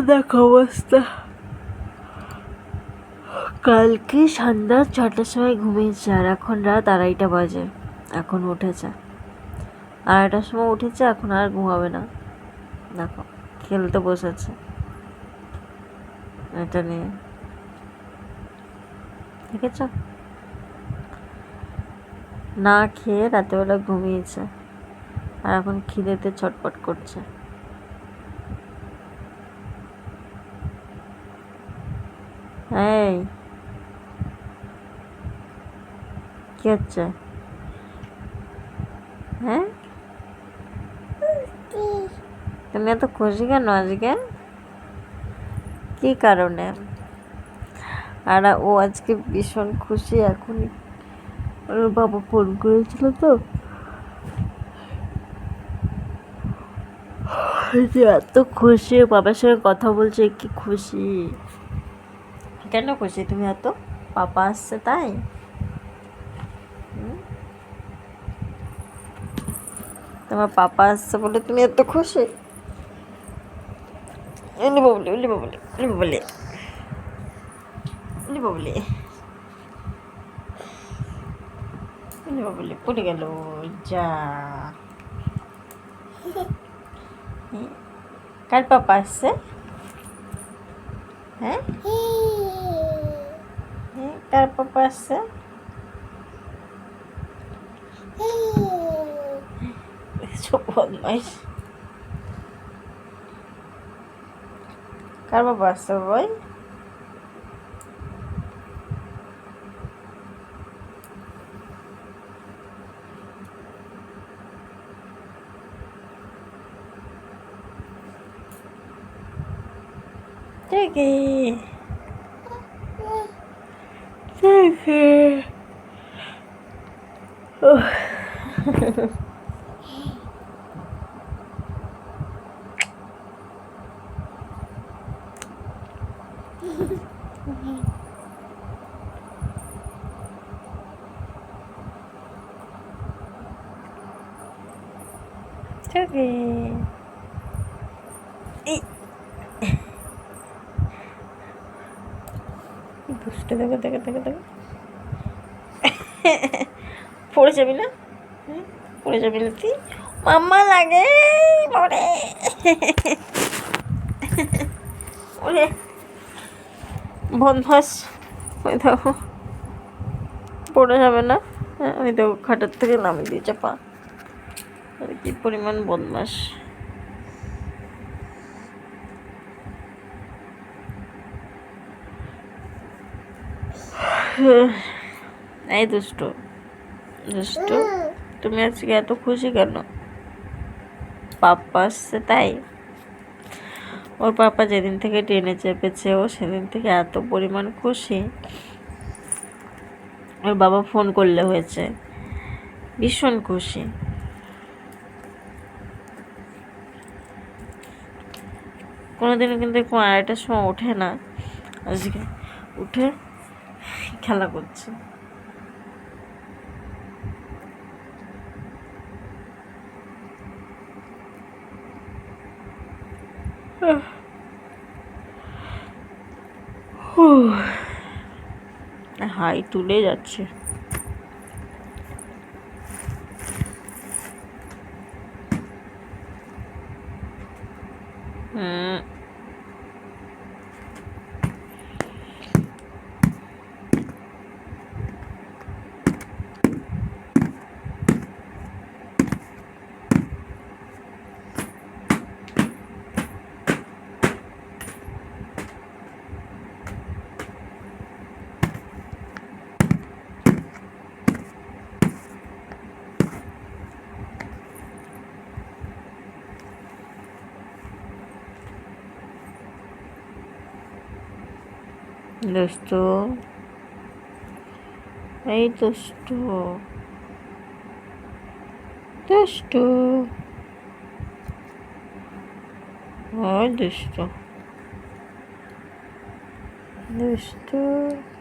দেখো অবস্থা। কালকে সন্ধ্যা ছটার সময় ঘুমিয়েছে আর এখন রাত আড়াইটা বাজে। এখন উঠেছে। আড়াইটার সময় উঠেছে, এখন আর ঘুমাবে না। দেখো, খেলতে বসেছে। এটা নিয়ে। দেখেছ? না খেয়ে রাতেবেলা ঘুমিয়েছে। আর এখন খিদেতে ছটপট করছে। এই। কি হচ্ছে? হ্যাঁ? তুমি এত খুশি কেন আজকে? কি কারণে? আর ও আজকে ভীষণ খুশি এখনই ওর বাবা ফোন করেছিল তো। এত খুশি বাবার সঙ্গে কথা বলছে, কি খুশি। কেন খুশি তুমি এত পাপা আসছে তাই হুম? তোমার পাপা আসছে বলে তুমি এত খুশি উলি বাবলি উলি বাবলি উলি বাবলি উলি বাবলি উলি বাবলি পড়ে গেল যা হুম। কার পাপা আসছে হ্যাঁ cara pra passar. Chupou nós. Cara pra vai. Cheguei. 저기. দুষ্ট দেখো দেখো দেখো দেখো পড়ে যাবি না? পড়ে যাবি না তুই? মাম্মা লাগে পড়ে ওরে বদমাস ওই দেখো। পড়ে যাবে না? হ্যাঁ ওই দেখো খাটের থেকে নামিয়ে দিয়েছে পা। কি পরিমাণ বদমাস এই দুষ্ট দুষ্ট, তুমি আজকে এত খুশি কেন? পাপ্পা আসছে তাই? ওর পাপা যেদিন থেকে ট্রেনে চেপেছে, ও সেদিন থেকে এত পরিমাণ খুশি। ওর বাবা ফোন করলে হয়েছে। ভীষণ খুশি। কোনোদিনও কিন্তু আড়াইটার সময় ওঠে না। আজকে উঠে খেলা করছে। হাই তুলে যাচ্ছে। হুম। दोस्तों ऐ दोस्तों दोस्तों और दोस्तों दोस्तों